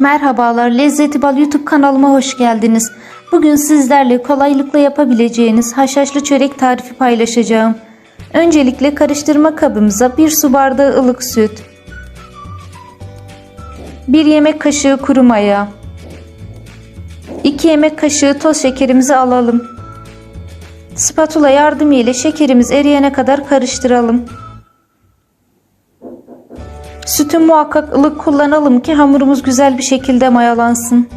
Merhabalar, Lezzeti Bal YouTube kanalıma hoş geldiniz. Bugün sizlerle kolaylıkla yapabileceğiniz haşhaşlı çörek tarifi paylaşacağım. Öncelikle karıştırma kabımıza 1 su bardağı ılık süt, 1 yemek kaşığı kuru maya, 2 yemek kaşığı toz şekerimizi alalım. Spatula yardımı ile şekerimiz eriyene kadar karıştıralım. Sütü muhakkak ılık kullanalım ki hamurumuz güzel bir şekilde mayalansın.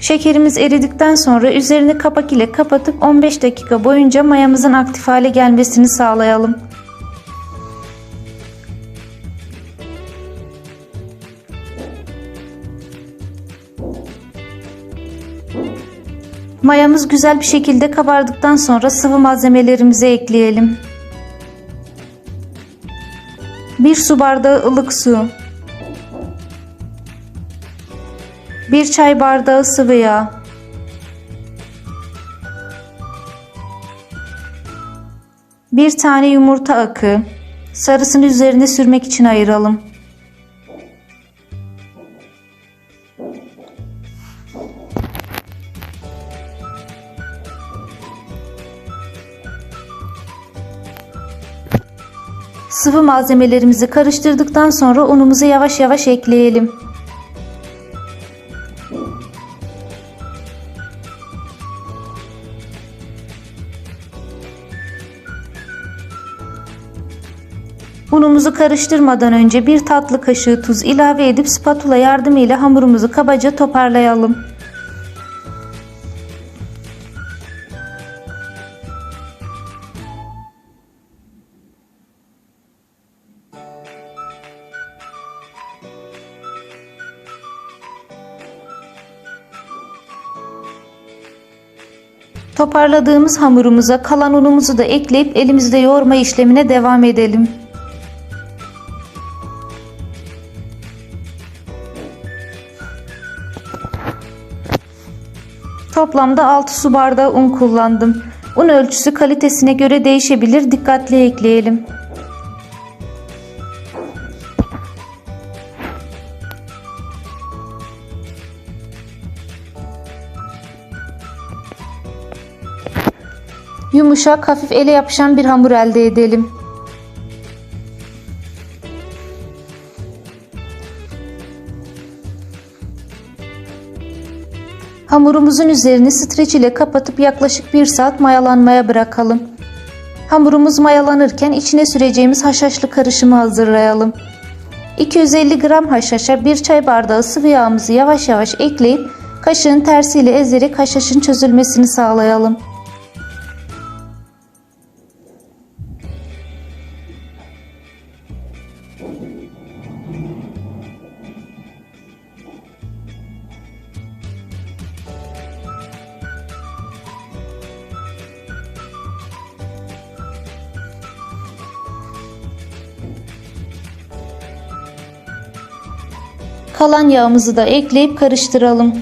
Şekerimiz eridikten sonra üzerini kapak ile kapatıp 15 dakika boyunca mayamızın aktif hale gelmesini sağlayalım. Mayamız güzel bir şekilde kabardıktan sonra sıvı malzemelerimizi ekleyelim. 1 su bardağı ılık su. 1 çay bardağı sıvı yağ. Bir tane yumurta akı. Sarısını üzerine sürmek için ayıralım. Sıvı malzemelerimizi karıştırdıktan sonra unumuzu yavaş yavaş ekleyelim. Unumuzu karıştırmadan önce bir tatlı kaşığı tuz ilave edip spatula yardımıyla hamurumuzu kabaca toparlayalım. Toparladığımız hamurumuza kalan unumuzu da ekleyip elimizde yoğurma işlemine devam edelim. Toplamda 6 su bardağı un kullandım. Un ölçüsü kalitesine göre değişebilir. Dikkatli ekleyelim. Yumuşak, hafif ele yapışan bir hamur elde edelim. Hamurumuzun üzerini streç ile kapatıp yaklaşık 1 saat mayalanmaya bırakalım. Hamurumuz mayalanırken içine süreceğimiz haşhaşlı karışımı hazırlayalım. 250 gram haşhaşa 1 çay bardağı sıvı yağımızı yavaş yavaş ekleyip kaşığın tersiyle ezerek haşhaşın çözülmesini sağlayalım. Kalan yağımızı da ekleyip karıştıralım.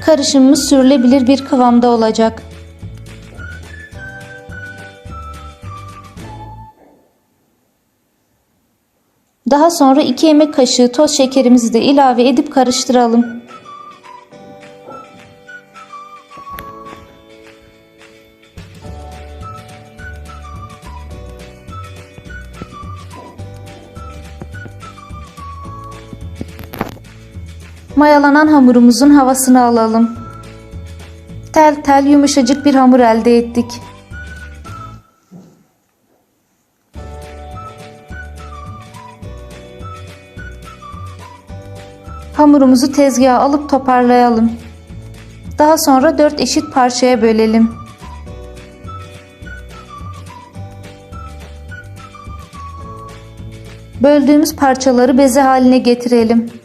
Karışımımız sürülebilir bir kıvamda olacak. Daha sonra 2 yemek kaşığı toz şekerimizi de ilave edip karıştıralım. Mayalanan hamurumuzun havasını alalım. Tel tel yumuşacık bir hamur elde ettik. Hamurumuzu tezgaha alıp toparlayalım. Daha sonra 4 eşit parçaya bölelim. Böldüğümüz parçaları beze haline getirelim.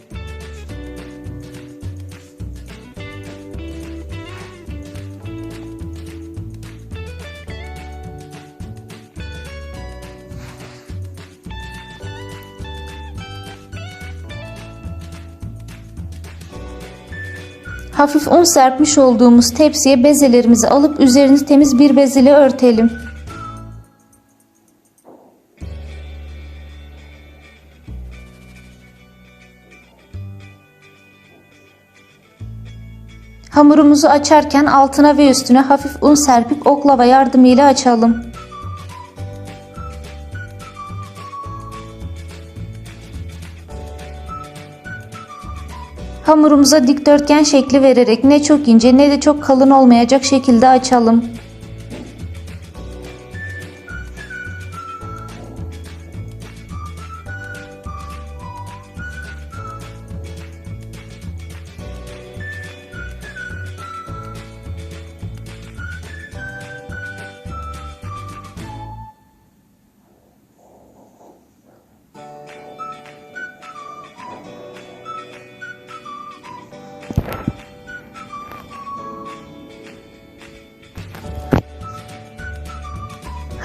Hafif un serpmiş olduğumuz tepsiye bezelerimizi alıp üzerini temiz bir bez ile örtelim. Hamurumuzu açarken altına ve üstüne hafif un serpip oklava yardımıyla açalım. Hamurumuza dikdörtgen şekli vererek ne çok ince ne de çok kalın olmayacak şekilde açalım.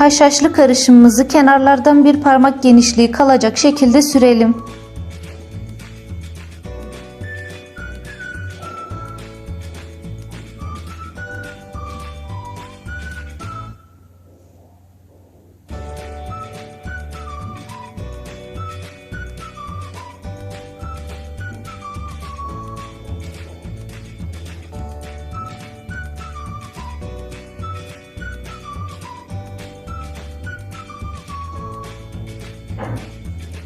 Haşhaşlı karışımımızı kenarlardan bir parmak genişliği kalacak şekilde sürelim.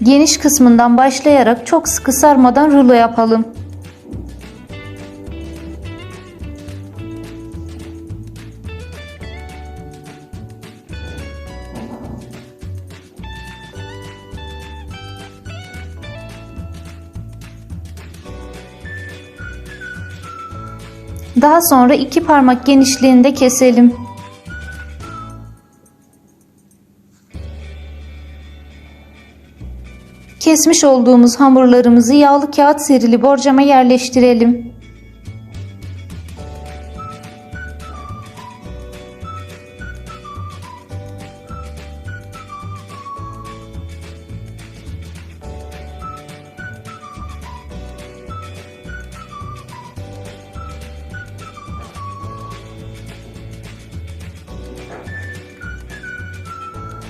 Geniş kısmından başlayarak çok sıkı sarmadan rulo yapalım. Daha sonra iki parmak genişliğinde keselim. Kesmiş olduğumuz hamurlarımızı yağlı kağıt serili borcama yerleştirelim.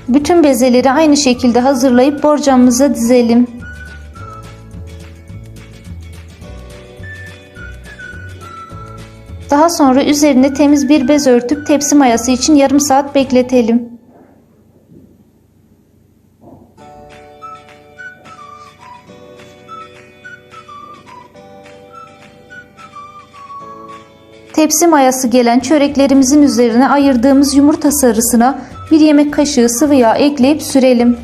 Bütün bezeleri aynı şekilde hazırlayıp borcamımıza dizelim. Daha sonra üzerine temiz bir bez örtüp tepsi mayası için yarım saat bekletelim. Tepsi mayası gelen çöreklerimizin üzerine ayırdığımız yumurta sarısına bir yemek kaşığı sıvı yağ ekleyip sürelim.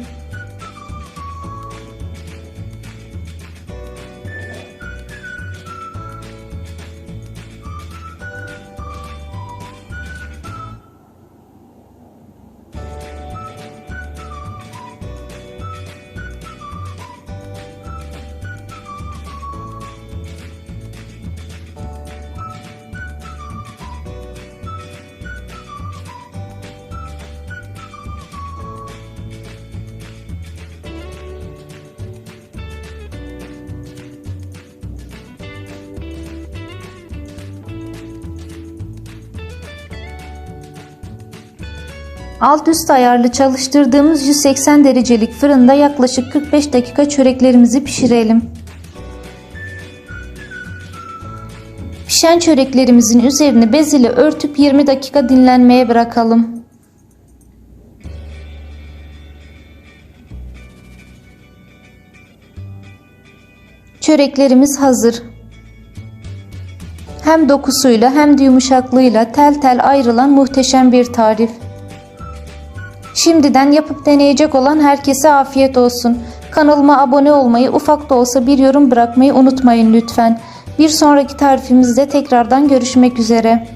Alt üst ayarlı çalıştırdığımız 180 derecelik fırında yaklaşık 45 dakika çöreklerimizi pişirelim. Pişen çöreklerimizin üzerini bez ile örtüp 20 dakika dinlenmeye bırakalım. Çöreklerimiz hazır. Hem dokusuyla hem de yumuşaklığıyla tel tel ayrılan muhteşem bir tarif. Şimdiden yapıp deneyecek olan herkese afiyet olsun. Kanalıma abone olmayı, ufak da olsa bir yorum bırakmayı unutmayın lütfen. Bir sonraki tarifimizde tekrardan görüşmek üzere.